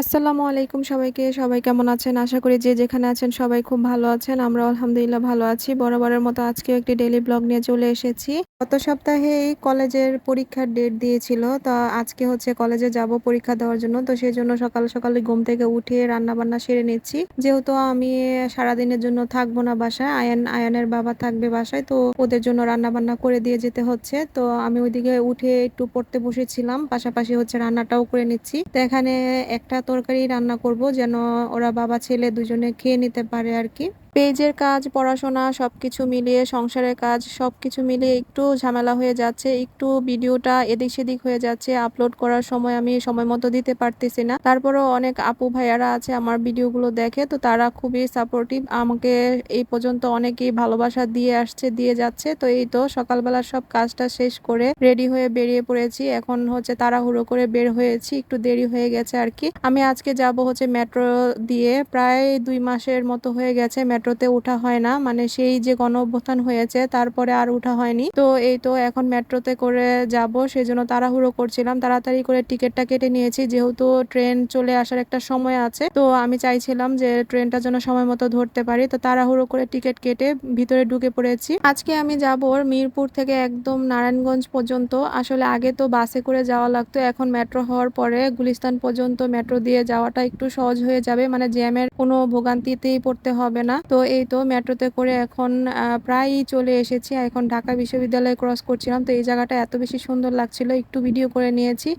আসসালামু আলাইকুম সবাইকে। সবাই কেমন আছেন? আশা করি যে যেখানে আছেন সবাই খুব ভালো আছেন। আমরা আলহামদুলিল্লাহ ভালো আছি। বরাবরের মতো আজকেও একটি ডেলি ব্লগ নিয়ে চলে এসেছি। গত সপ্তাহেই কলেজের পরীক্ষার ডেট দিয়েছিল। তো আজকে হচ্ছে কলেজে যাব পরীক্ষা দেওয়ার জন্য। তো সেই জন্য সকাল সকালে ঘুম থেকে উঠে রান্নাবান্না সেরে নিচ্ছি। যেহেতু আমি সারাদিনের জন্য থাকব না বাসায়। আয়ান, আয়ানের বাবা থাকবে বাসায়। তো ওদের জন্য রান্নাবান্না করে দিয়ে যেতে হচ্ছে। তো আমি ওইদিকে উঠে একটু পড়তে বসেছিলাম। পাশাপাশি হচ্ছে রান্নাটাও করে নিচ্ছি। তো এখানে একটা তরকারি রান্না করব যেন ওরা বাবা ছেলে দুজনে খেয়ে নিতে পারে আর কি। পেজের কাজ, পড়াশোনা সব কিছু মিলিয়ে, সংসারের কাজ সব কিছু মিলিয়ে একটু ঝামেলা হয়ে যাচ্ছে, একটু ভিডিওটা এদিক সেদিক হয়ে যাচ্ছে আপলোড করার সময় আমি সময় মতো দিতে পারতেছি না। তারপরেও অনেক আপু ভাইয়ারা আছে, আমার ভিডিওগুলো দেখে, তো তারা খুবই সাপোর্টিভ আমাকে এই পর্যন্ত অনেকেই ভালোবাসা দিয়ে আসছে, দিয়ে যাচ্ছে। তো এই তো সকালবেলা সব কাজটা শেষ করে রেডি হয়ে বেরিয়ে পড়েছি। এখন হচ্ছে তাড়াহুড়ো করে বের হয়েছি, একটু দেরি হয়ে গেছে আর কি। আমি আজকে যাব হচ্ছে মেট্রো দিয়ে, প্রায় দুই মাসের মতো হয়ে গেছে মেট্রো মেট্রোতে ওঠা হয় না। মানে সেই যে গণ অভ্যুত্থান হয়েছে, তারপরে আর ওঠা হয়নি। তো এই তো এখন মেট্রোতে করে যাব সেই জন্য তাড়াহুড়ো করছিলাম। তাড়াতাড়ি করে টিকিটটা কেটে নিয়েছি। যেহেতু ট্রেন চলে আসার একটা সময় আছে, তো আমি চাইছিলাম যে ট্রেনটা যেন সময় মতো ধরতে পারি। তো তাড়াহুড়ো করে টিকিট কেটে ভিতরে ঢুকে পড়েছি। আজকে আমি যাব মিরপুর থেকে একদম নারায়ণগঞ্জ পর্যন্ত। আসলে আগে তো বাসে করে যাওয়া লাগতো। এখন মেট্রো হওয়ার পরে গুলিস্তান পর্যন্ত মেট্রো দিয়ে যাওয়াটা একটু সহজ হয়ে যাবে। মানে জ্যামের কোনো ভোগান্তিতেই পড়তে হবে না। তো এই তো মেট্রোতে করে এখন প্রায়ই চলে এসেছি। এখন ঢাকা বিশ্ববিদ্যালয়ে ক্রস করছিলাম, তো এই জায়গাটা এত বেশি সুন্দর লাগছিল, একটু ভিডিও করে নিয়েছি।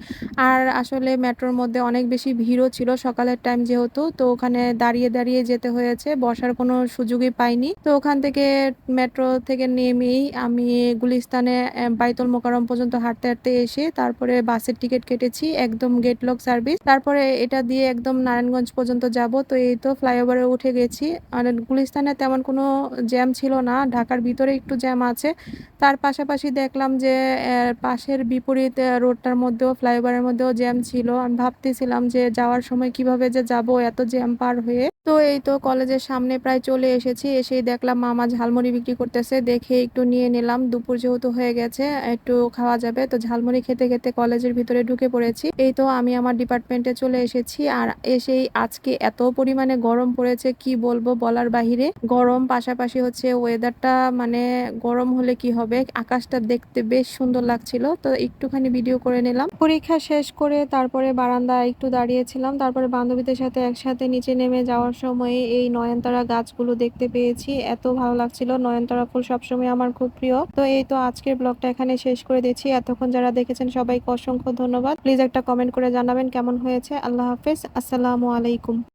আর আসলে মেট্রোর মধ্যে অনেক বেশি ভিড়ও ছিল সকালের টাইম যেহেতু, তো ওখানে দাঁড়িয়ে দাঁড়িয়ে যেতে হয়েছে, বসার কোনো সুযোগই পাইনি। তো ওখান থেকে মেট্রো থেকে নেমেই আমি গুলিস্তানে বাইতুল মোকারম পর্যন্ত হাঁটতে হাঁটতে এসে তারপরে বাসের টিকিট কেটেছি, একদম গেট লক সার্ভিস তারপরে এটা দিয়ে একদম নারায়ণগঞ্জ পর্যন্ত যাব, তো এই তো ফ্লাইওভারে উঠে গেছি। আর গুলিস্তানে তেমন কোনো জ্যাম ছিল না, ঢাকার ভিতরে একটু জ্যাম আছে। তার পাশাপাশি দেখলাম যে পাশের বিপরীত রোডটার মধ্যেও, ফ্লাইওভারের মধ্যেও জ্যাম ছিল। আমি ভাবতেছিলাম যে, যাওয়ার সময় কীভাবে যে যাব এত জ্যাম পার হয়ে। তো এই তো কলেজের সামনে প্রায় চলে এসেছি। এসেই দেখলাম মামা ঝালমুড়ি বিক্রি করতেছে। দেখে একটু নিয়ে নিলাম। দুপুর যেহেতু হয়ে গেছে, একটু খাওয়া যাবে। তো ঝালমুড়ি খেতে খেতে কলেজের ভিতরে ঢুকে পড়েছি। এই তো আমি আমার ডিপার্টমেন্টে চলে এসেছি আর এসেই আজকে এত পরিমাণে গরম পড়েছে, কি বলব বলার বাহিরে। গরম পাশাপাশি হচ্ছে ওয়েদারটা মানে গরম হলে কি হবে? আকাশটা দেখতে বেশ সুন্দর লাগছিল। তো একটুখানি ভিডিও করে নিলাম। পরীক্ষা শেষ করে তারপরে বারান্দা একটু দাঁড়িয়েছিলাম। তারপরে বান্ধবীদের সাথে একসাথে নিচে নেমে যাওয়ার সময় এই নয়নতারা গাছগুলো দেখতে পেয়েছি। এত ভালো লাগছিল। নয়নতারা ফুল সবসময় আমার খুব প্রিয়। তো এই তো আজকের ব্লগটা এখানে শেষ করে দিচ্ছি। এতক্ষণ যারা দেখেছেন, সবাইকে অসংখ্য ধন্যবাদ। প্লিজ একটা কমেন্ট করে জানাবেন কেমন হয়েছে। আল্লাহ হাফেজ। আসসালামু আলাইকুম।